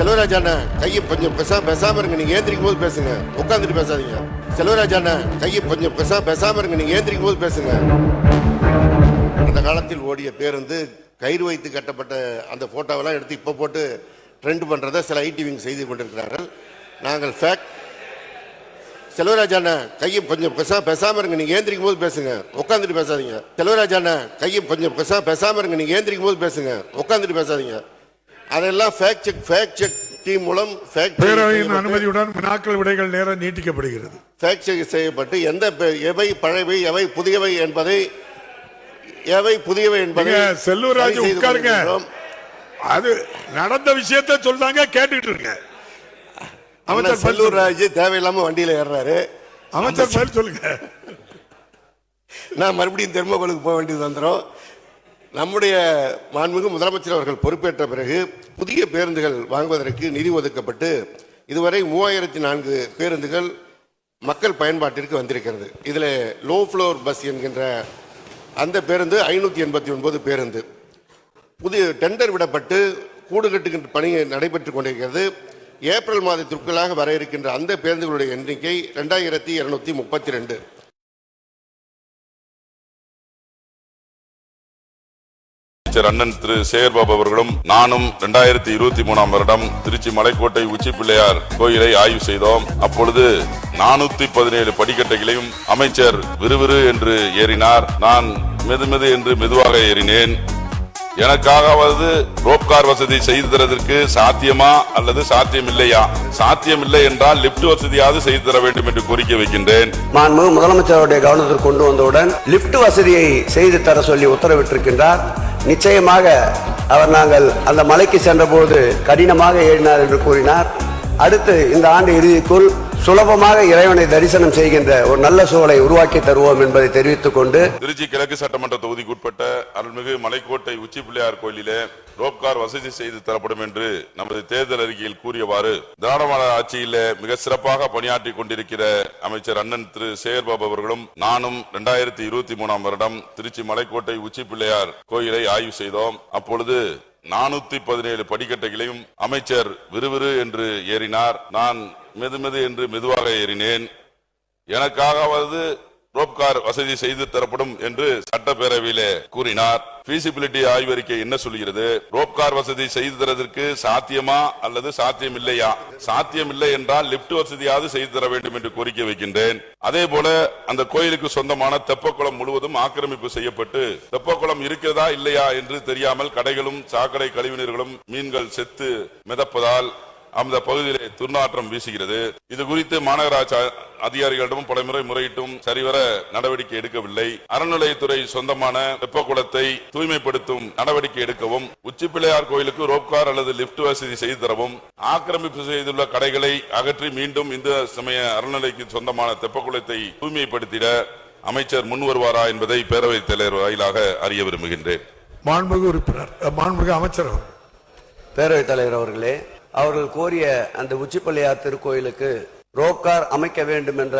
செல்வராஜ் அண்ணன் கையை கொஞ்சம் பேசாம பெசாம இருங்க. நீங்க ஏந்திரிக்கும் போது பேசுங்க. உட்காந்துட்டு பேசாதீங்க. செல்வராஜ் அண்ணன் கையை கொஞ்சம் பேசாம பெசாம இருங்க. நீங்க ஏந்திரிக்கும் போது பேசுங்க. அந்த காலத்தில் ஓடிய பேருந்து கயிறு வைத்து கட்டப்பட்ட அந்த போட்டோவெல்லாம் எடுத்து இப்போ போட்டு ட்ரெண்ட் பண்ணுறதை சில ஐடிவிங் செய்து கொண்டிருக்கிறார்கள். நாங்கள் ஃபேக்ட் செல்வராஜ் அண்ணன் கையை கொஞ்சம் பெசா பேசாம இருங்க. நீங்க ஏந்திரிக்கும் போது பேசுங்க. உட்காந்துட்டு பேசாதீங்க. செல்வராஜ் அண்ணன் கையை கொஞ்சம் பெசா பேசாம இருங்க. நீங்க ஏந்திரிக்கும் போது பேசுங்க. உட்காந்துட்டு பேசாதீங்க. அதெல்லாம் fact check fact check team மூலம் பேரவையின் அனுமதியுடன் வினாக்கள் விடைகள் நேரம் நீட்டிக்கப்படுகிறது. ஃபேக்ட் செக் செய்யப்பட்டு எந்த எவை பழையவை எவை புதியவை என்பதை எவை புதியவை என்பதை செல்லூர்ராஜ் செய்து உட்காருங்க. அது நடந்த விஷயத்த சொல்றாங்க கேட்டுக்கிட்டு இருங்க. அண்ணா அமைச்சர் பதில் செல்லூர் ராஜ் தேவையில்லாம வண்டியில ஏறுறாரு. அமைச்சர் சொல்லுங்க. நான் மறுபடியும் தெர்மோகோலுக்கு போக வேண்டியது வந்துடும் நம்முடைய மாண்புமிகு முதலமைச்சர் அவர்கள் பொறுப்பேற்ற பிறகு புதிய பேருந்துகள் வாங்குவதற்கு நிதி ஒதுக்கப்பட்டு இதுவரை மூவாயிரத்தி நான்கு பேருந்துகள் மக்கள் பயன்பாட்டிற்கு வந்திருக்கிறது. இதில் லோ ஃப்ளோர் பஸ் என்கின்ற அந்த பேருந்து ஐநூற்றி எண்பத்தி ஒன்பது பேருந்து. புதிய டெண்டர் விடப்பட்டு கூடு கட்டுகின்ற பணி நடைபெற்று கொண்டிருக்கிறது. ஏப்ரல் மாதத்திற்குள்ளாக வர இருக்கின்ற அந்த பேருந்துகளுடைய எண்ணிக்கை ரெண்டாயிரத்தி இரநூத்தி முப்பத்தி ரெண்டு. அமைச்சர் அண்ணன் திரு சேகர்பாபு அவர்களும் நானும் இரண்டாயிரத்தி இருபத்தி மூணாம் வருடம் திருச்சி மலைக்கோட்டை உச்சி பிள்ளையார் கோயிலை ஆய்வு செய்தோம். அப்பொழுது நானூத்தி பதினேழு படிக்கட்டைகளையும் அமைச்சர் விறுவிறு என்று ஏறினார். நான் மெது மெது என்று மெதுவாக ஏறினேன். எனக்காகவது ரோப் கார் வசதி செய்து தரதற்கு சாத்தியமா அல்லது சாத்தியம் இல்லையா சாத்தியம் இல்லை என்றால் லிப்ட் வசதியாவது செய்து தர வேண்டும் என்று கோரிக்கை வைக்கின்றேன். நான் முதலமைச்சருடைய கவனத்திற்கு கொண்டு வந்தவுடன் லிப்ட் வசதியை செய்து தர சொல்லி உத்தரவிட்டிருக்கின்றார். நிச்சயமாக அவர் நாங்கள் அந்த மலைக்கு சென்றபோது கடினமாக ஏறினார் என்று கூறினார். அடுத்து இந்த ஆண்டு இறுதிக்குள் சுலபமாக இறைவனை தரிசனம் செய்கின்ற ஒரு நல்ல சூழலை உருவாக்கி தருவோம் என்பதை தெரிவித்துக் கொண்டு திருச்சி கிழக்கு சட்டமன்ற தொகுதிக்குட்பட்ட அருள்மிகு மலைக்கோட்டை உச்சி பிள்ளையார் கோயிலிலே ரோப்கார் வசதி செய்து தரப்படும் என்று நமது தேர்தல் அறிக்கையில் கூறியவாறு திராவிட மாடல் ஆட்சியிலே மிக சிறப்பாக பணியாற்றி கொண்டிருக்கிற அமைச்சர் அண்ணன் திரு சேகர்பாபு அவர்களும் நானும் இரண்டாயிரத்தி இருபத்தி மூணாம் வருடம் திருச்சி மலைக்கோட்டை உச்சி பிள்ளையார் கோயிலை ஆய்வு செய்தோம். அப்பொழுது நானூத்தி பதினேழு படிக்கட்டைகளையும் அமைச்சர் விறுவிறு என்று ஏறினார். நான் மெது மெது என்று மெதுவாக ஏறினேன். எனக்காகவது ரோப்கார் வசதி செய்து தரப்படும் என்று சட்டப்பேரவையிலே கூறினார். பீசிபிலிட்டி ஆய்வறிக்கை என்ன சொல்கிறது? ரோப் கார் வசதி செய்து தரதற்கு சாத்தியமா அல்லது சாத்தியம் இல்லையா சாத்தியம் இல்லை என்றால் லிப்ட் வசதியாவது செய்து தர வேண்டும் என்று கோரிக்கை வைக்கின்றேன். அதே போல அந்த கோயிலுக்கு சொந்தமான தெப்பக்குளம் முழுவதும் ஆக்கிரமிப்பு செய்யப்பட்டு தெப்பக்குளம் இருக்கிறதா இல்லையா என்று தெரியாமல் கடைகளும் சாக்கடை கழிவுநீர்களும் மீன்கள் செத்து மிதப்பதால் அந்த பகுதியிலே துர்நாற்றம் வீசுகிறது. இது குறித்து மாநகராட்சி அதிகாரிகளிடமும் பலமுறை முறையிட்டும் சரிவர நடவடிக்கை எடுக்கவில்லை. அறநிலையத்துறை சொந்தமான வெப்பக்குளத்தை தூய்மைப்படுத்தும் நடவடிக்கை எடுக்கவும் உச்சிப்பிள்ளையார் கோயிலுக்கு ரோப்கார் அல்லது லிப்ட் வசதி செய்து தரவும் ஆக்கிரமிப்பு செய்துள்ள கடைகளை அகற்றி மீண்டும் இந்து சமய அறநிலைக்கு சொந்தமான தெப்பக்குளத்தை தூய்மைப்படுத்திட அமைச்சர் முன் வருவாரா என்பதை பேரவைத் தலைவர் வாயிலாக அறிய விரும்புகின்றேன். மாண்புமிகு உறுப்பினர் மாண்புமிகு அமைச்சர். பேரவைத் தலைவர் அவர்களே அவர்கள் கோரிய அந்த உச்சிப்பள்ளியார் திருக்கோயிலுக்கு ரோப்கார் அமைக்க வேண்டும் என்ற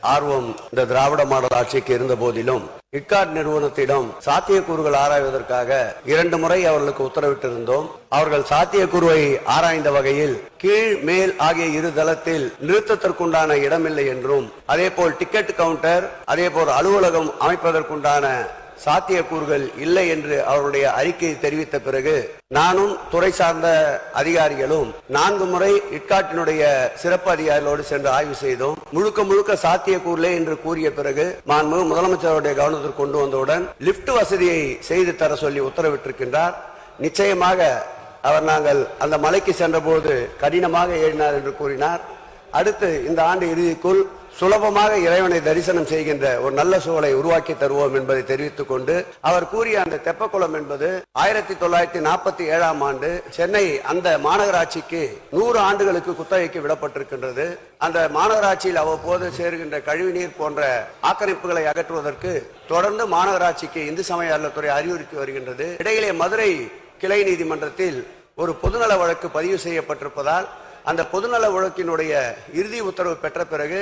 ஆர்வம் இந்த திராவிட மாடல் ஆட்சிக்கு இருந்த போதிலும் இட்காட் நிறுவனத்திடம் சாத்தியக்கூறுகள் ஆராய்வதற்காக இரண்டு முறை அவர்களுக்கு உத்தரவிட்டிருந்தோம். அவர்கள் சாத்தியக்கூறுவை ஆராய்ந்த வகையில் கீழ் மேல் ஆகிய இரு தளத்தில் நிறுத்தத்திற்குண்டான இடமில்லை என்றும் அதே போல் டிக்கெட் கவுண்டர் அதே போல் அலுவலகம் அமைப்பதற்குண்டான சாத்தியக்கூறுகள் இல்லை என்று அவருடைய அறிக்கை தெரிவித்த பிறகு நானும் துறை சார்ந்த அதிகாரிகளும் நான்கு முறை இட்காட்டினுடைய சிறப்பு அதிகாரிகளோடு சென்று ஆய்வு செய்தோம். முழுக்க முழுக்க சாத்தியக்கூறுலே என்று கூறிய பிறகு மாண்பு முதலமைச்சருடைய கவனத்திற்கு கொண்டு வந்தவுடன் லிப்ட் வசதியை செய்து தர சொல்லி உத்தரவிட்டிருக்கின்றார். நிச்சயமாக அவர் நாங்கள் அந்த மலைக்கு சென்றபோது கடினமாக ஏறினார் என்று கூறினார். அடுத்து இந்த ஆண்டு இறுதிக்குள் சுலபமாக இறைவனை தரிசனம் செய்கின்ற ஒரு நல்ல சூழலை உருவாக்கி தருவோம் என்பதை தெரிவித்துக் கொண்டு அவர் கூறிய அந்த தெப்பக்குளம் என்பது ஆயிரத்தி தொள்ளாயிரத்தி நாற்பத்தி ஏழாம் ஆண்டு சென்னை அந்த மாநகராட்சிக்கு நூறு ஆண்டுகளுக்கு குத்தகைக்கு விடப்பட்டிருக்கின்றது. அந்த மாநகராட்சியில் அவ்வப்போது சேருகின்ற கழிவுநீர் போன்ற ஆக்கிரமிப்புகளை அகற்றுவதற்கு தொடர்ந்து மாநகராட்சிக்கு இந்து சமய அறநிலையத்துறை அறிவுறுத்தி வருகின்றது. இடையிலே மதுரை கிளை நீதிமன்றத்தில் ஒரு பொதுநல வழக்கு பதிவு செய்யப்பட்டிருப்பதால் அந்த பொதுநல வழக்கினுடைய இறுதி உத்தரவு பெற்ற பிறகு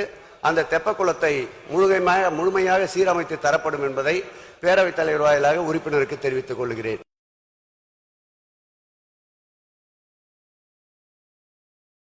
அந்த தெப்பக்குளத்தை முழுமையாக முழுமையாக சீரமைத்து தரப்படும் என்பதை பேரவைத் தலைவர் வாயிலாக உறுப்பினருக்கு தெரிவித்துக் கொள்கிறேன்.